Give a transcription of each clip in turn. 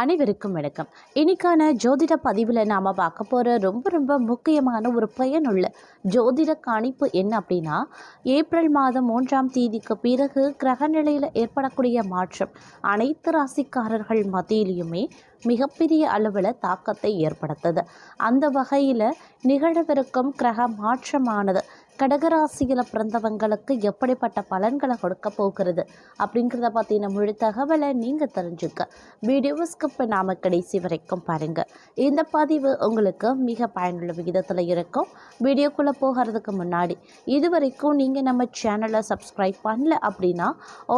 அனைவருக்கும் வணக்கம். இன்னைக்கான ஜோதிட பதிவில் நாம் பார்க்க போகிற ரொம்ப ரொம்ப முக்கியமான ஒரு பயனுள்ள ஜோதிட கணிப்பு என்ன அப்படின்னா ஏப்ரல் மாதம் மூன்றாம் தேதிக்கு பிறகு கிரகநிலையில் ஏற்படக்கூடிய மாற்றம். அனைத்து ராசிக்காரர்கள் மத்தியிலையுமே மிகப்பெரிய அளவில் தாக்கத்தை ஏற்படுத்துது. அந்த வகையில் நிகழவிருக்கும் கிரக மாற்றமானது கடகராசியில் பிறந்தவங்களுக்கு எப்படிப்பட்ட பலன்களை கொடுக்க போகிறது அப்படிங்கிறத பற்றின முழு தகவலை நீங்கள் தெரிஞ்சுக்க. வீடியோஸ்க்கு இப்போ நாம் கடைசி வரைக்கும் பாருங்கள் இந்த பதிவு உங்களுக்கு மிக பயனுள்ள விகிதத்தில் இருக்கும். வீடியோக்குள்ளே போகிறதுக்கு முன்னாடி இது வரைக்கும் நீங்கள் நம்ம சேனலை சப்ஸ்கிரைப் பண்ணல அப்படின்னா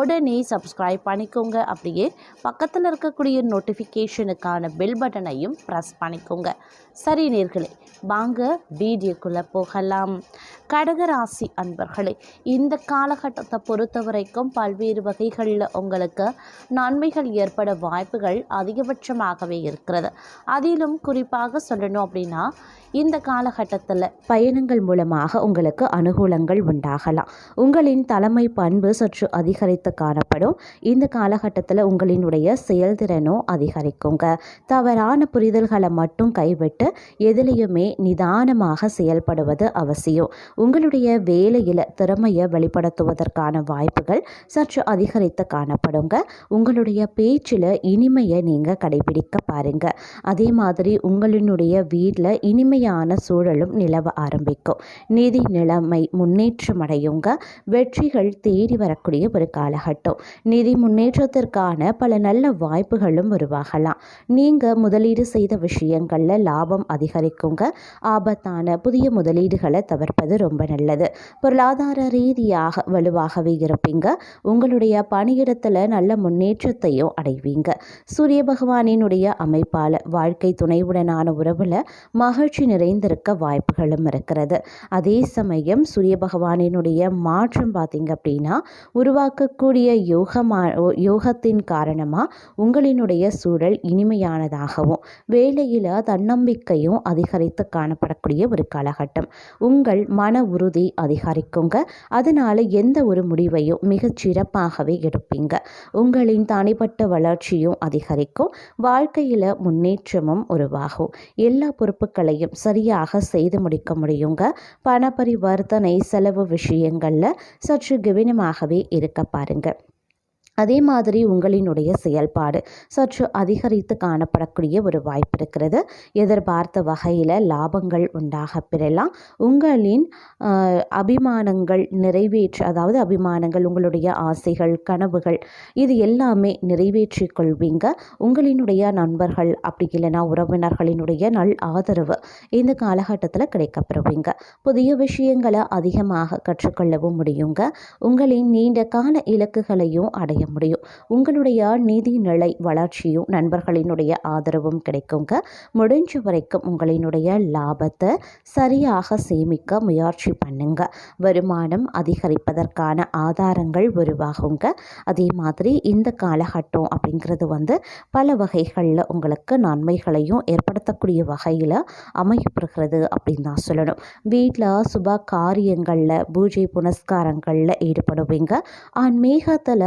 உடனே சப்ஸ்கிரைப் பண்ணிக்கோங்க. அப்படியே பக்கத்தில் இருக்கக்கூடிய நோட்டிஃபிகேஷனுக்கான பெல் பட்டனையும் ப்ரெஸ் பண்ணிக்கோங்க. சரி நேர்களே வாங்க வீடியோக்குள்ளே போகலாம். கடகராசி அன்பர்களே இந்த காலகட்டத்தை பொறுத்த வரைக்கும் பல்வேறு வகைகளில் உங்களுக்கு நன்மைகள் ஏற்பட வாய்ப்புகள் அதிகபட்சமாகவே இருக்கிறது. அதிலும் குறிப்பாக சொல்லணும் அப்படின்னா இந்த காலகட்டத்தில் பயணங்கள் மூலமாக உங்களுக்கு அனுகூலங்கள் உண்டாகலாம். உங்களின் தலைமை பண்பு சற்று அதிகரித்து காணப்படும். இந்த காலகட்டத்தில் உங்களினுடைய செயல்திறனும் அதிகரிக்குங்க. தவறான புரிதல்களை மட்டும் கைவிட்டு எதிலையுமே நிதானமாக செயல்படுவது அவசியம். உங்கள் உங்களுடைய வேலையில் திறமையை வெளிப்படுத்துவதற்கான வாய்ப்புகள் சற்று அதிகரித்து காணப்படுங்க. உங்களுடைய பேச்சில் இனிமையை நீங்கள் கடைபிடிக்க பாருங்க. அதே மாதிரி உங்களினுடைய வீட்டில் இனிமையான சூழலும் நிலவ ஆரம்பிக்கும். நிதி நிலைமை முன்னேற்றம் அடையுங்க வெற்றிகள் தேடி வரக்கூடிய ஒரு காலகட்டம். நிதி முன்னேற்றத்திற்கான பல நல்ல வாய்ப்புகளும் உருவாகலாம். நீங்கள் முதலீடு செய்த விஷயங்களில் லாபம் அதிகரிக்குங்க. ஆபத்தான புதிய முதலீடுகளை தவிர்ப்பது ரொம்ப நல்லது. பொருளாதார ரீதியாக வலுவாகவே இருப்பீங்க. உங்களுடைய பணியிடத்தில் நல்ல முன்னேற்றத்தையும் அடைவீங்க. சூரிய பகவானினுடைய அமைப்பால் வாழ்க்கை துணைவுடனான உறவில் மகிழ்ச்சி நிறைந்திருக்க வாய்ப்புகளும் இருக்கிறது. அதே சமயம் சூரிய பகவானினுடைய மாற்றம் பார்த்தீங்க அப்படின்னா உருவாக்கக்கூடிய யோகமா யோகத்தின் காரணமாக உங்களினுடைய சூழல் இனிமையானதாகவும் வேலையில் தன்னம்பிக்கையும் அதிகரித்து காணப்படக்கூடிய ஒரு காலகட்டம். உங்கள் மன உறுதி அதிகரிக்குங்க. அதனால் எந்த ஒரு முடிவையும் மிகச் சிறப்பாகவே எடுப்பீங்க. உங்களின் தனிப்பட்ட வளர்ச்சியும் அதிகரிக்கும். வாழ்க்கையில் முன்னேற்றமும் உருவாகும். எல்லா பொறுப்புகளையும் சரியாக செய்து முடிக்க முடியுங்க. பண பரிவர்த்தனை செலவு விஷயங்களில் சற்று கவனமாகவே இருக்க பாருங்கள் அதே மாதிரி உங்களினுடைய செயல்பாடு சற்று அதிகரித்து காணப்படக்கூடிய ஒரு வாய்ப்பு இருக்கிறது. எதிர்பார்த்த வகையில் லாபங்கள் உண்டாக பெறலாம். உங்களின் அபிமானங்கள் நிறைவேற்று அதாவது அபிமானங்கள் உங்களுடைய ஆசைகள் கனவுகள் இது எல்லாமே நிறைவேற்றி கொள்வீங்க. உங்களினுடைய நண்பர்கள் அப்படி இல்லைன்னா உறவினர்களினுடைய நல் ஆதரவு இந்த காலகட்டத்தில் கிடைக்கப்பெறுவீங்க. புதிய விஷயங்களை அதிகமாக கற்றுக்கொள்ளவும் முடியுங்க. உங்களின் நீண்ட கால இலக்குகளையும் அடைய முடியும். உங்களுடைய நிதிநிலை வளர்ச்சியும் நண்பர்களினுடைய ஆதரவும் கிடைக்குங்க. முடிஞ்ச வரைக்கும் உங்களினுடைய லாபத்தை சரியாக சேமிக்க முயற்சி பண்ணுங்க. வருமானம் அதிகரிப்பதற்கான ஆதாரங்கள் உருவாகுங்க. அதே மாதிரி இந்த காலகட்டம் அப்படிங்கிறது வந்து பல வகைகளில் உங்களுக்கு நன்மைகளையும் ஏற்படுத்தக்கூடிய வகையில் அமையப்படுகிறது அப்படின்னு தான் சொல்லணும். வீட்டில் சுப காரியங்களில் பூஜை புனஸ்காரங்களில் ஈடுபடுவீங்க. ஆன்மீகத்தில்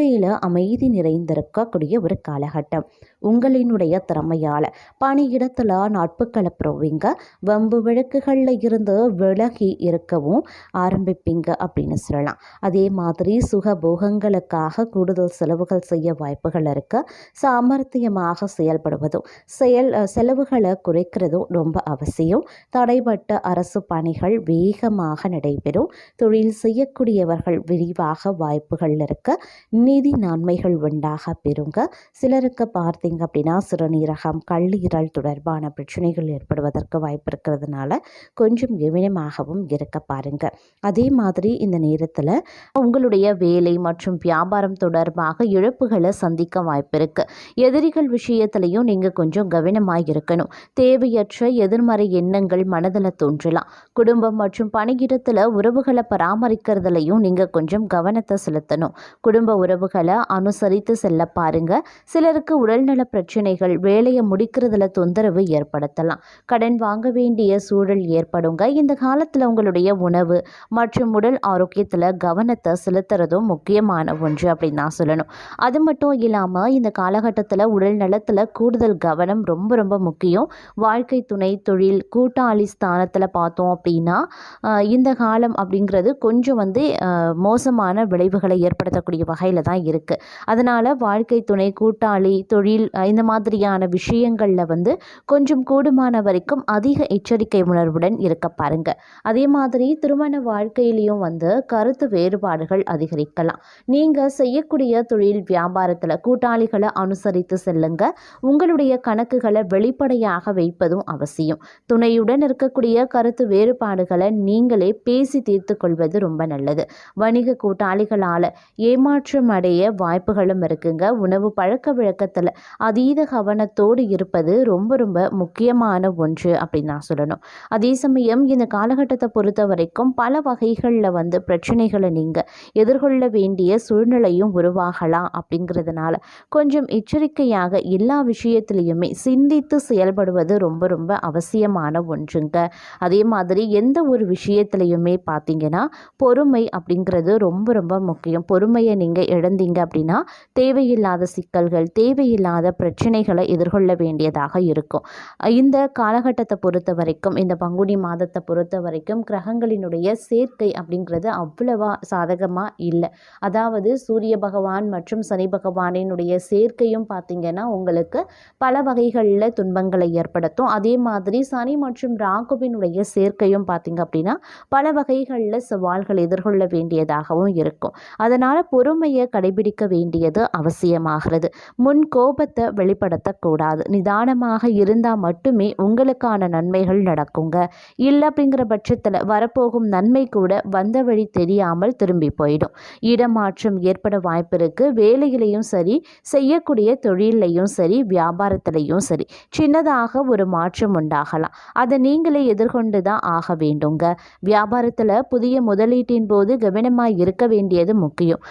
வாழ்க்கையில் அமைதி நிறைந்திருக்கக்கூடிய ஒரு காலகட்டம். உங்களினுடைய திறமையால் பணியிடத்தில் நட்புகளை பெறுவீங்க வம்பு விளக்குகளில் இருந்து விலகி இருக்கவும் ஆரம்பிப்பீங்க அப்படின்னு சொல்லலாம். அதே மாதிரி சுக போகங்களுக்காக கூடுதல் செலவுகள் செய்ய வாய்ப்புகள் இருக்க. சாமர்த்தியமாக செயல்படுவதும் செயல் செலவுகளை குறைக்கிறதும் ரொம்ப அவசியம். தடைப்பட்ட அரசு பணிகள் வேகமாக நடைபெறும். தொழில் செய்யக்கூடியவர்கள் விரிவாக வாய்ப்புகள் இருக்க. நீதி நன்மைகள் உண்டாக பெறுங்க. சிலருக்கு பார்த்தீங்க அப்படின்னா சிறுநீரகம் கல்லீரல் தொடர்பான பிரச்சனைகள் ஏற்படுவதற்கு வாய்ப்பு இருக்கிறதுனால கொஞ்சம் கவனமாகவும் இருக்க பாருங்க. அதே மாதிரி இந்த நேரத்தில் உங்களுடைய வேலை மற்றும் வியாபாரம் தொடர்பாக இழப்புகளை சந்திக்க வாய்ப்பு இருக்கு. எதிரிகள் விஷயத்திலையும் நீங்கள் கொஞ்சம் கவனமாக இருக்கணும். தேவையற்ற எதிர்மறை எண்ணங்கள் மனதில் தோன்றலாம். குடும்பம் மற்றும் பணியிடத்தில் உறவுகளை பராமரிக்கிறதுலையும் நீங்கள் கொஞ்சம் கவனத்தை செலுத்தணும். குடும்ப உறவு உறவுகளை அனுசரித்து செல்ல பாருங்க. சிலருக்கு உடல்நல பிரச்சனைகள் வேலையை முடிக்கிறதுல தொந்தரவு ஏற்படுத்தலாம். கடன் வாங்க வேண்டிய சூழல் ஏற்படுங்க. இந்த காலத்தில் உங்களுடைய உணவு மற்றும் உடல் ஆரோக்கியத்தில் கவனத்தை செலுத்துறதும் முக்கியமான ஒன்று அப்படின்னு நான் சொல்லணும். அது மட்டும் இல்லாமல் இந்த காலகட்டத்தில் உடல் நலத்தில் கூடுதல் கவனம் ரொம்ப ரொம்ப முக்கியம். வாழ்க்கை துணை தொழில் கூட்டாளி ஸ்தானத்தில் பார்த்தோம் அப்படின்னா இந்த காலம் அப்படிங்கிறது கொஞ்சம் வந்து மோசமான விளைவுகளை ஏற்படுத்தக்கூடிய வகையில் தான் இருக்குது அதனால் வாழ்க்கை துணை கூட்டாளி தொழில் இந்த மாதிரியான விஷயங்களில் வந்து கொஞ்சம் கூடுமான வரைக்கும் அதிக எச்சரிக்கை உணர்வுடன் இருக்க பாருங்க. அதே மாதிரி திருமண வாழ்க்கையிலையும் வந்து கருத்து வேறுபாடுகள் அதிகரிக்கலாம். நீங்கள் செய்யக்கூடிய தொழில் வியாபாரத்தில் கூட்டாளிகளை அனுசரித்து செல்லுங்க. உங்களுடைய கணக்குகளை வெளிப்படையாக வைப்பதும் அவசியம். துணையுடன் இருக்கக்கூடிய கருத்து வேறுபாடுகளை நீங்களே பேசி தீர்த்து கொள்வது ரொம்ப நல்லது. வணிக கூட்டாளிகளால் ஏமாற்றம் அடைய வாய்ப்புகளும் இருக்குங்க. உணவு பழக்க வழக்கத்தில் அதீத கவனத்தோடு இருப்பது ரொம்ப ரொம்ப முக்கியமான ஒன்று அப்படின்னு நான் சொல்லணும். அதே சமயம் இந்த காலகட்டத்தை பொறுத்த வரைக்கும் பல வகைகளில் வந்து பிரச்சனைகளை நீங்கள் எதிர்கொள்ள வேண்டிய சூழ்நிலையும் உருவாகலாம் அப்படிங்கிறதுனால கொஞ்சம் எச்சரிக்கையாக எல்லா விஷயத்திலையுமே சிந்தித்து செயல்படுவது ரொம்ப ரொம்ப அவசியமான ஒன்றுங்க. அதே மாதிரி எந்த ஒரு விஷயத்துலையுமே பார்த்தீங்கன்னா பொறுமை அப்படிங்கிறது ரொம்ப ரொம்ப முக்கியம். பொறுமையை நீங்கள் இழந்தீங்க அப்படின்னா தேவையில்லாத சிக்கல்கள் தேவையில்லாத பிரச்சனைகளை எதிர்கொள்ள வேண்டியதாக இருக்கும். இந்த காலகட்டத்தை பொறுத்த வரைக்கும் இந்த பங்குனி மாதத்தை பொறுத்த வரைக்கும் கிரகங்களினுடைய சேர்க்கை அப்படிங்கிறது அவ்வளவா சாதகமாக இல்லை. அதாவது சூரிய பகவான் மற்றும் சனி பகவானினுடைய சேர்க்கையும் பார்த்தீங்கன்னா உங்களுக்கு பல வகைகளில் துன்பங்களை ஏற்படுத்தும். அதே மாதிரி சனி மற்றும் ராகுவினுடைய சேர்க்கையும் பார்த்தீங்க அப்படின்னா பல வகைகளில் சவால்கள் எதிர்கொள்ள வேண்டியதாகவும் இருக்கும். அதனால் பொறுமையை கடைபிடிக்க வேண்டியது அவசியமாகிறது. முன் கோபத்தை வெளிப்படுத்தக்கூடாது. நிதானமாக இருந்தால் மட்டுமே உங்களுக்கான நன்மைகள் நடக்குங்க. இல்லை அப்படிங்கிற பட்சத்தில் வரப்போகும் நன்மை கூட வந்த வழி தெரியாமல் திரும்பி போயிடும். இடமாற்றம் ஏற்பட வாய்ப்பு இருக்கு. வேலையிலையும் சரி செய்யக்கூடிய தொழிலையும் சரி வியாபாரத்திலையும் சரி சின்னதாக ஒரு மாற்றம் உண்டாகலாம். அதை நீங்களே எதிர்கொண்டு தான் ஆக வேண்டுங்க. வியாபாரத்தில் புதிய முதலீட்டின் போது கவனமாக இருக்க வேண்டியது முக்கியம்.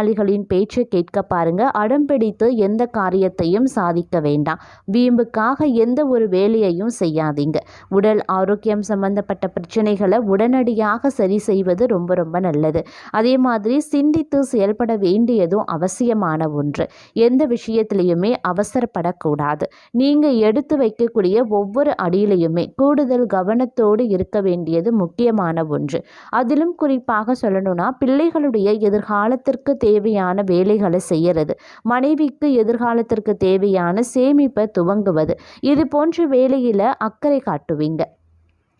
அனுபவசாலிகளின் பேச்சை கேட்க பாருங்க. அடம் பிடித்து எந்த காரியத்தையும் சாதிக்க வேண்டாம். வீம்புக்காக எந்த ஒரு வேலையையும் செய்யாதீங்க. உடல் ஆரோக்கியம் சம்பந்தப்பட்ட பிரச்சனைகளை உடனடியாக சரி செய்வது ரொம்ப ரொம்ப நல்லது. அதே மாதிரி சிந்தித்து செயல்பட வேண்டியதும் அவசியமான ஒன்று. எந்த விஷயத்திலையுமே அவசரப்படக்கூடாது. நீங்கள் எடுத்து வைக்கக்கூடிய ஒவ்வொரு அடியிலையுமே கூடுதல் கவனத்தோடு இருக்க வேண்டியது முக்கியமான ஒன்று. அதிலும் குறிப்பாக சொல்லணும்னா பிள்ளைகளுடைய எதிர்காலத்திற்கு தேவையான வேலைகளை செய்யறது. மனைவிக்கு எதிர்காலத்திற்கு தேவையான சேமிப்பை துவங்குவது. இது போன்ற வேலையில் அக்கறை காட்டுவீங்க.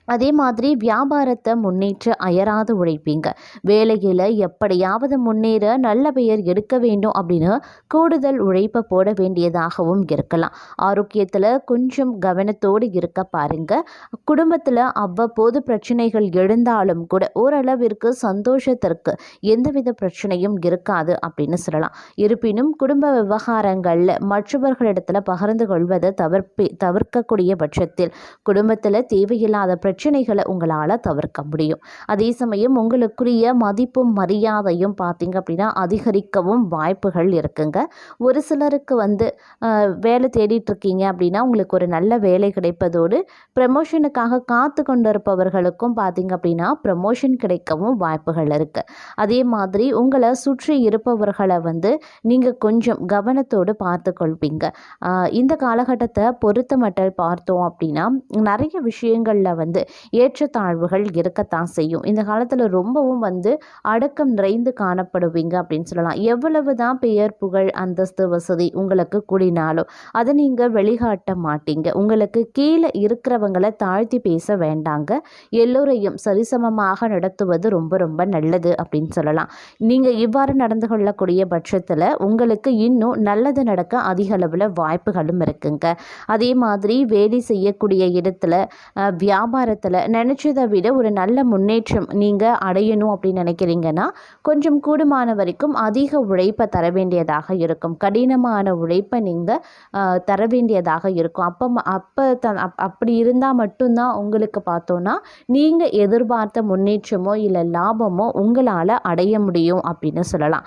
அதே மாதிரி வியாபாரத்தை முன்னேற்ற அயராது உழைப்பீங்க. வேலையில் எப்படியாவது முன்னேற நல்ல பெயர் எடுக்க வேண்டும் அப்படின்னு கூடுதல் உழைப்பை போட வேண்டியதாகவும் இருக்கலாம். ஆரோக்கியத்தில் கொஞ்சம் கவனத்தோடு இருக்க பாருங்க. குடும்பத்தில் அவ்வப்போது பிரச்சனைகள் எழுந்தாலும் கூட ஓரளவிற்கு சந்தோஷத்திற்கு எந்தவித பிரச்சனையும் இருக்காது அப்படின்னு சொல்லலாம். இருப்பினும் குடும்ப விவகாரங்களில் மற்றவர்களிடத்தில் பகிர்ந்து கொள்வதை தவிர்ப்பி தவிர்க்கக்கூடிய பட்சத்தில் குடும்பத்தில் தேவையில்லாத பிரச்சனை பிரச்சனைகளை உங்களால் தவிர்க்க முடியும். அதே சமயம் உங்களுக்குரிய மதிப்பும் மரியாதையும் பார்த்திங்க அப்படின்னா அதிகரிக்கவும் வாய்ப்புகள் இருக்குங்க. ஒரு சிலருக்கு வந்து வேலை தேடிட்டு இருக்கீங்க அப்படின்னா உங்களுக்கு ஒரு நல்ல வேலை கிடைப்பதோடு ப்ரமோஷனுக்காக காத்து கொண்டிருப்பவர்களுக்கும் பார்த்தீங்க அப்படின்னா ப்ரமோஷன் கிடைக்கவும் வாய்ப்புகள் இருக்குது அதே மாதிரி உங்களை சுற்றி இருப்பவர்களை வந்து நீங்கள் கொஞ்சம் கவனத்தோடு பார்த்து கொள்வீங்க. இந்த காலகட்டத்தை பொறுத்த மட்டும் பார்த்தோம் அப்படின்னா நிறைய விஷயங்களில் வந்து வந்து ஏற்றத்தாழ்வுகள் இருக்கத்தான் செய்யும். இந்த காலத்தில் ரொம்பவும் வந்து அடக்கம் நிறைந்து காணப்படுவீங்க அப்படின்னு சொல்லலாம். எவ்வளவு தான் பெயர் புகழ் அந்தஸ்து வசதி உங்களுக்கு கூடினாலும் அதை நீங்கள் வெளிகாட்ட மாட்டீங்க. உங்களுக்கு கீழே இருக்கிறவங்களை தாழ்த்தி பேச வேண்டாங்க. எல்லோரையும் சரிசமமாக நடத்துவது ரொம்ப ரொம்ப நல்லது அப்படின்னு சொல்லலாம். நீங்கள் இவ்வாறு நடந்து கொள்ளக்கூடிய பட்சத்தில் உங்களுக்கு இன்னும் நல்லது நடக்க அதிக அளவில் வாய்ப்புகளும் இருக்குங்க. அதே மாதிரி வேலை செய்யக்கூடிய இடத்துல வியாபாரத்தில் நினச்சதை விட ஒரு நல்ல முன்னேற்றம் நீங்கள் அடையணும் அப்படின்னு நினைக்கிறீங்கன்னா கொஞ்சம் கூடுமான வரைக்கும் அதிக உழைப்பை தர வேண்டியதாக இருக்கும். கடினமான உழைப்பை நீங்கள் தர வேண்டியதாக இருக்கும். அப்போ அப்போ த அப்படி இருந்தால் மட்டும்தான் உங்களுக்கு பார்த்தோன்னா நீங்கள் எதிர்பார்த்த முன்னேற்றமோ இல்லை லாபமோ உங்களால் அடைய முடியும் அப்படின்னு சொல்லலாம்.